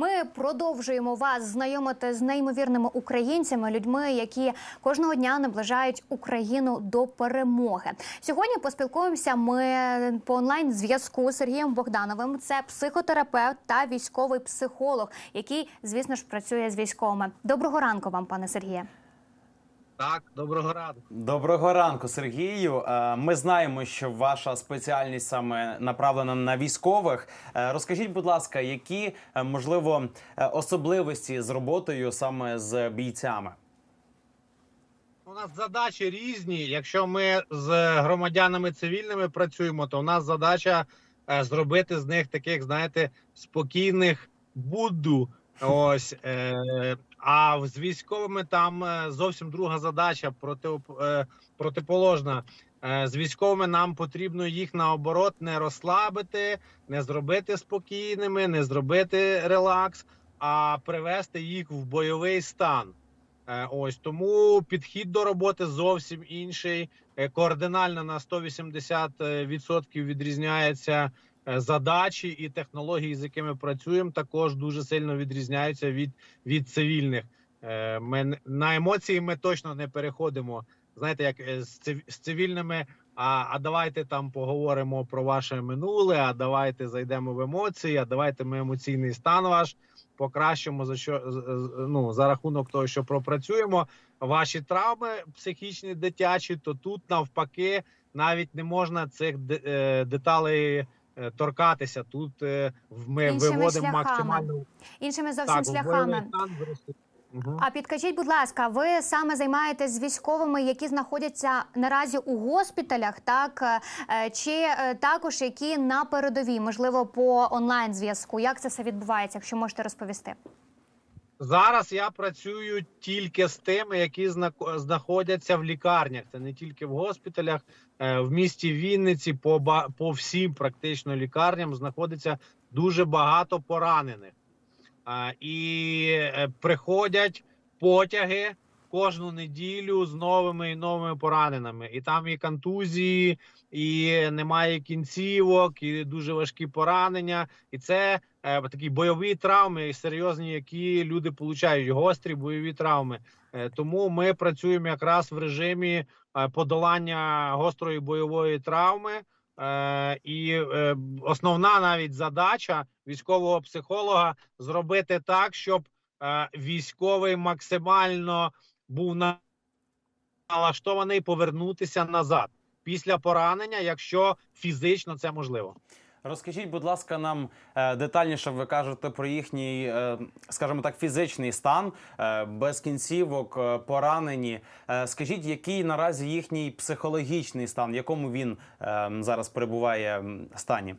Ми продовжуємо вас знайомити з неймовірними українцями, людьми, які кожного дня наближають Україну до перемоги. Сьогодні поспілкуємося ми по онлайн зв'язку з Сергієм Богдановим. Це психотерапевт та військовий психолог, який, звісно ж, працює з військовими. Доброго ранку вам, пане Сергіє. Так, доброго ранку. Доброго ранку, Сергію. Е, Ми знаємо, що ваша спеціальність саме направлена на військових. Е, Розкажіть, будь ласка, які е, можливо особливості з роботою саме з бійцями? У нас задачі різні. Якщо ми з громадянами цивільними працюємо, то у нас задача зробити з них таких, знаєте, спокійних Будду. Ось е, а з військовими там е, зовсім друга задача проти, е, протиположна. Е, З військовими нам потрібно їх наоборот не розслабити, не зробити спокійними, не зробити релакс, а привести їх в бойовий стан. Ось тому підхід до роботи зовсім інший. Координально на 180% відрізняється задачі і технології, з якими працюємо, також дуже сильно відрізняються від, від цивільних. Е, Ми на емоції ми точно не переходимо. Знаєте, як е, з цив- з цивільними. А, а давайте там поговоримо про ваше минуле. А давайте зайдемо в емоції. А давайте ми емоційний стан ваш покращимо за що ну за рахунок того, що пропрацюємо ваші травми психічні дитячі, то тут навпаки навіть не можна цих е, деталей е, торкатися. Тут е, ми Іншими виводимо шляхами. максимально Іншими зовсім так, шляхами. А підкажіть, будь ласка, ви саме займаєтесь з військовими, які знаходяться наразі у госпіталях, так Е, чи е, також які на передовій, можливо, по онлайн зв'язку? Як це все відбувається, якщо можете розповісти? Зараз я працюю тільки з тими, які знаходяться в лікарнях. Це не тільки в госпіталях, Е, в місті Вінниці, по, по всім практично лікарням знаходиться дуже багато поранених. І е, приходять потяги кожну неділю з новими і новими пораненими. І там і контузії, і немає кінцівок, і дуже важкі поранення. І це е, такі бойові травми, серйозні, які люди получають, гострі бойові травми. Е, тому ми працюємо якраз в режимі е, подолання гострої бойової травми. Е, і е, основна навіть задача військового психолога зробити так, щоб е, військовий максимально був налаштований повернутися назад після поранення, якщо фізично це можливо. Розкажіть, будь ласка, нам е, детальніше ви кажете про їхній, е, скажімо так, фізичний стан е, без кінцівок, поранені. Скажіть, який наразі їхній психологічний стан, в якому він зараз перебуває стані?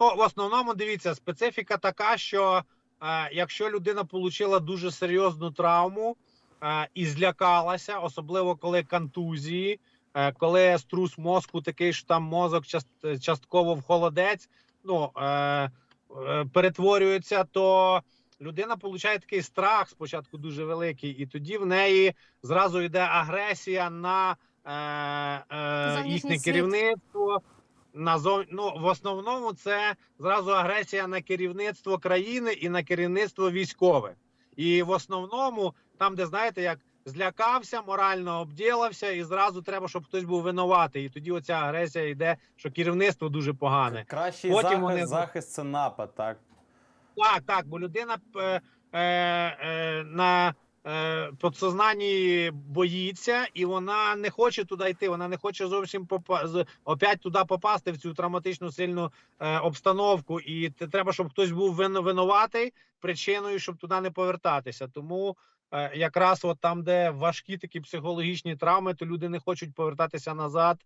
Ну, в основному дивіться, специфіка така, що якщо людина отримала дуже серйозну травму і злякалася, особливо коли контузії, коли струс мозку такий, що там мозок частково в холодець, ну е, е, перетворюється, то людина отримує такий страх спочатку дуже великий, і тоді в неї зразу йде агресія на е, е, їхнє керівництво. На зов... ну, в основному це зразу агресія на керівництво країни і на керівництво військове. І в основному, там, де знаєте, як злякався, морально обділився, і зразу треба, щоб хтось був винуватий. І тоді оця агресія йде, що керівництво дуже погане. Кращий Потім захист, вони- захист це напад, так? Так, так, бо людина е, е, е, на е, підсознанні боїться, і вона не хоче туди йти. Вона не хоче зовсім попа- опять туди попасти в цю травматичну сильну е, обстановку. І треба, щоб хтось був вин, винуватий причиною, щоб туди не повертатися. Тому якраз от там, де важкі такі психологічні травми, то люди не хочуть повертатися назад.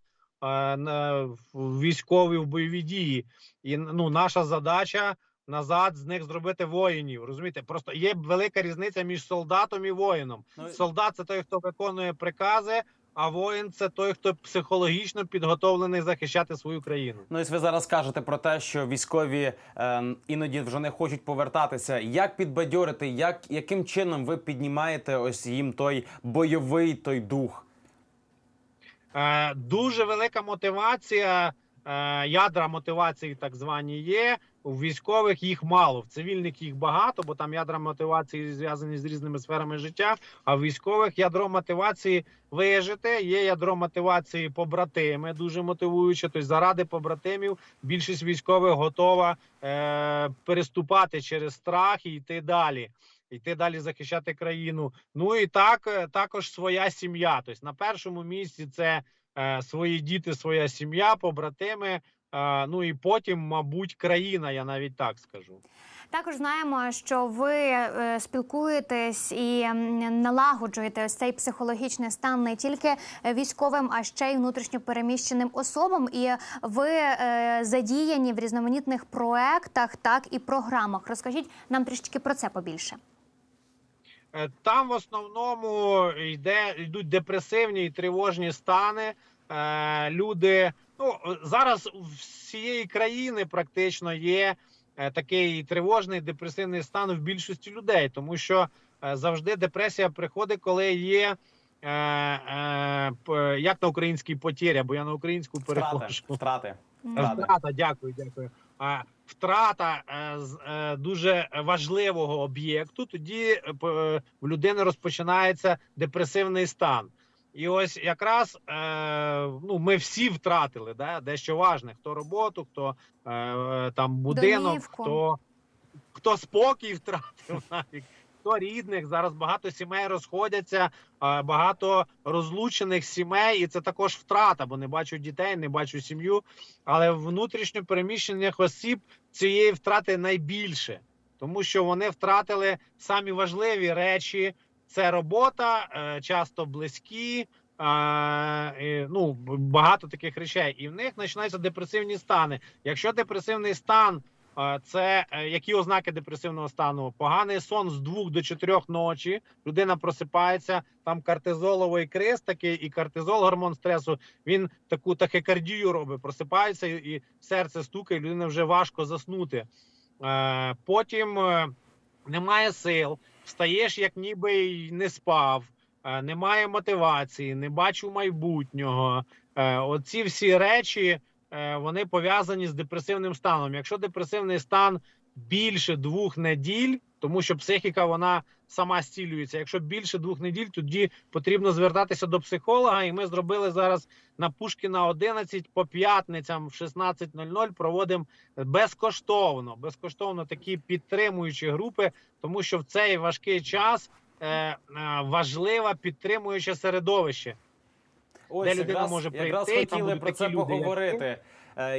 е, на- в військові в бойові дії, і ну наша задача назад з них зробити воїнів. Розумієте, просто є велика різниця між солдатом і воїном. Ну, Солдат це той, хто виконує прикази, а воїн це той, хто психологічно підготовлений захищати свою країну. Ну, і ви зараз кажете про те, що військові е, іноді вже не хочуть повертатися. Як підбадьорити, як яким чином ви піднімаєте ось їм той бойовий той дух? Е, дуже велика мотивація ядра мотивації, так звані, є. У військових їх мало, в цивільних їх багато, бо там ядра мотивації зв'язані з різними сферами життя. А в військових ядро мотивації вижити. Є ядро мотивації побратими, дуже мотивуюче. Тобто заради побратимів більшість військових готова е, переступати через страх і йти далі. Йти далі захищати країну. Ну і так е, також своя сім'я. Тобто на першому місці це е, свої діти, своя сім'я, побратими. Е, ну і потім, мабуть, країна. Я навіть так скажу. Також знаємо, що ви е, спілкуєтесь і налагоджуєте ось цей психологічний стан не тільки військовим, а ще й внутрішньопереміщеним особам. І ви е, задіяні в різноманітних проектах, так і програмах. Розкажіть нам трішки про це побільше. Е, Там в основному йде йдуть депресивні і тривожні стани. Е, Люди ну зараз у всієї країни практично є е, такий тривожний депресивний стан в більшості людей, тому що завжди депресія приходить, коли є. е, е, Як на українській потіря, бо я на українську перехожу. Втрати. Втрати. Втрата, дякую, дякую. Втрата е, е, дуже важливого об'єкту. Тоді е, в людини розпочинається депресивний стан. І ось якраз ну, ми всі втратили да, дещо важне: хто роботу, хто там будинок, Домівку. хто, хто спокій втратив навіть. Хто рідних зараз багато сімей розходяться, багато розлучених сімей, і це також втрата, бо не бачу дітей, не бачу сім'ю. Але внутрішньо переміщених осіб цієї втрати найбільше, тому що вони втратили самі важливі речі: це робота, е, часто близькі. е, Ну багато таких речей, і в них починаються депресивні стани. Якщо депресивний стан е, це е, які ознаки депресивного стану? Поганий сон з двох до чотирьох ночі. Людина просипається, там кортизоловий криз такий, і кортизол, гормон стресу. Він таку тахікардію робить, просипається і, серце стукає, людина вже важко заснути. Е, потім е, немає сил, встаєш, як ніби й не спав, немає мотивації, не бачу майбутнього. Оці всі речі вони пов'язані з депресивним станом. Якщо депресивний стан більше двох неділь, тому що психіка вона сама зцілюється. Якщо більше двох неділь, тоді потрібно звертатися до психолога. І ми зробили зараз на Пушкіна 11 по п'ятницям в 16.00 проводимо безкоштовно, безкоштовно такі підтримуючі групи, тому що в цей важкий час е, е, підтримуюче середовище. Ось Де людина якраз, може якраз прийти, і там хотіли про це люди, поговорити.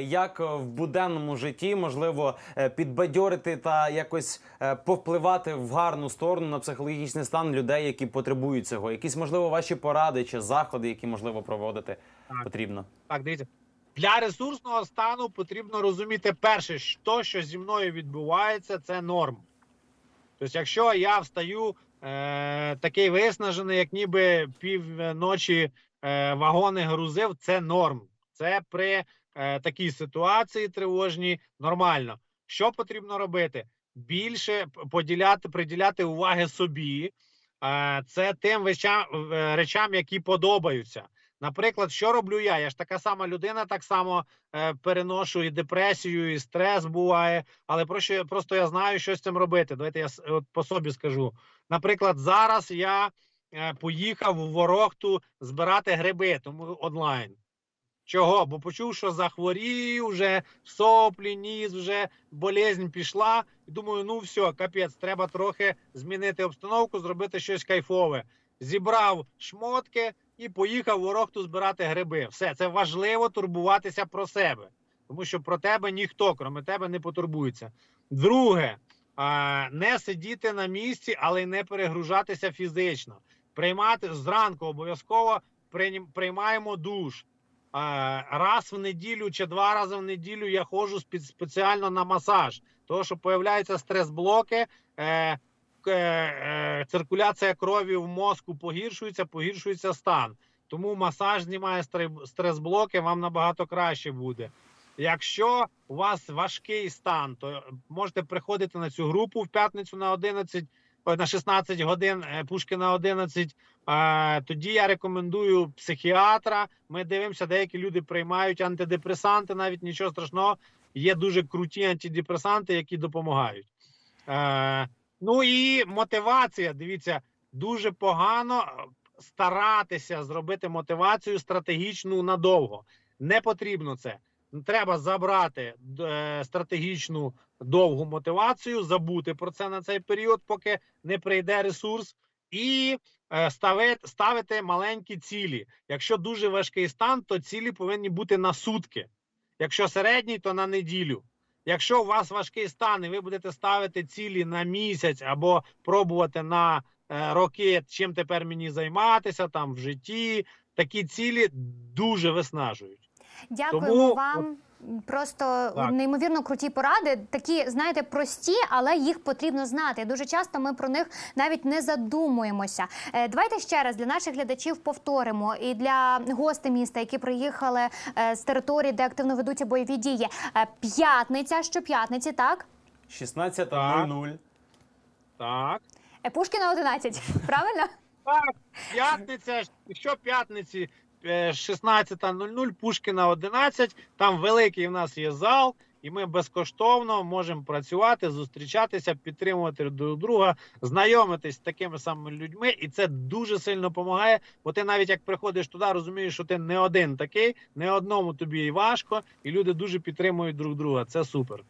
Як е, в буденному житті можливо е, підбадьорити та якось е, повпливати в гарну сторону на психологічний стан людей, які потребують цього? Якісь можливо ваші поради чи заходи, які можливо проводити Так. потрібно? Так, дивіться. Для ресурсного стану потрібно розуміти перше, що, що зі мною відбувається, це норм. Тобто, якщо я встаю е, такий виснажений, як ніби півночі вагони грузив, це норм. Це при е, такій ситуації тривожній нормально. Що потрібно робити? Більше поділяти, приділяти уваги собі. Е, це тим речам, е, речам, які подобаються. Наприклад, що роблю я? Я ж така сама людина, так само е, переношу і депресію, і стрес буває, але просто, просто я знаю, що з цим робити. Давайте я от по собі скажу. Наприклад, зараз я е, поїхав в Ворохту збирати гриби, тому онлайн. Чого? Бо почув, що захворів, вже соплі, ніс, вже болезнь пішла. І думаю, ну все, капець, треба трохи змінити обстановку, зробити щось кайфове. Зібрав шмотки і поїхав в Ворохту збирати гриби. Все, це важливо турбуватися про себе, тому що про тебе ніхто, крім тебе, не потурбується. Друге, не сидіти на місці, але й не перегружатися фізично. Приймати зранку обов'язково приймаємо душ. Раз в неділю чи два рази в неділю я ходжу спеціально на масаж, тому що появляються стрес-блоки. Е, е, циркуляція крові в мозку погіршується, погіршується стан. Тому масаж знімає стрес-блоки, вам набагато краще буде. Якщо у вас важкий стан, то можете приходити на цю групу в п'ятницю на 11 ой, на 16 годин, е, Пушкіна 11, е, тоді я рекомендую психіатра. Ми дивимося, деякі люди приймають антидепресанти, навіть нічого страшного. Є дуже круті антидепресанти, які допомагають. Е, ну і мотивація. Дивіться, дуже погано старатися зробити мотивацію стратегічну надовго. Не потрібно це. Треба забрати е, стратегічну довгу мотивацію, забути про це на цей період, поки не прийде ресурс, і е, ставити, ставити маленькі цілі. Якщо дуже важкий стан, то цілі повинні бути на сутки. Якщо середній, то на неділю. Якщо у вас важкий стан, і ви будете ставити цілі на місяць або пробувати на е, роки, чим тепер мені займатися там в житті, такі цілі дуже виснажують. Дякуємо Тому вам. Просто Так. неймовірно круті поради, такі знаєте, прості, але їх потрібно знати. Дуже часто ми про них навіть не задумуємося. Е, Давайте ще раз для наших глядачів повторимо і для гостей міста, які приїхали е, з території, де активно ведуться бойові дії. Е, П'ятниця, щоп'ятниці, так? 16.00. Так. Пушкіна 11, правильно? Так, п'ятниця, що п'ятниці 16.00, Пушкіна 11. Там великий в нас є зал, і ми безкоштовно можемо працювати, зустрічатися, підтримувати друг друга, знайомитись з такими самими людьми, і це дуже сильно допомагає. Бо ти навіть як приходиш туди, розумієш, що ти не один такий, не одному тобі і важко, і люди дуже підтримують друг друга. Це супер.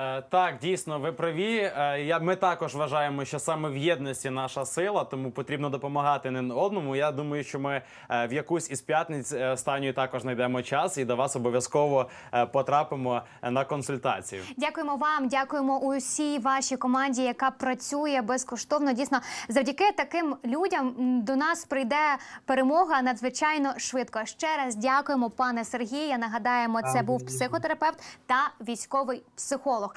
Е, Так, дійсно, ви праві. Е, Я, ми також вважаємо, що саме в єдності наша сила, тому потрібно допомагати не одному. Я думаю, що ми е, в якусь із п'ятниць останньої також знайдемо час і до вас обов'язково потрапимо на консультацію. Дякуємо вам, дякуємо усій вашій команді, яка працює безкоштовно. Дійсно, завдяки таким людям до нас прийде перемога надзвичайно швидко. Ще раз дякуємо, пане Сергію. Нагадаємо, це був психотерапевт та військовий психолог.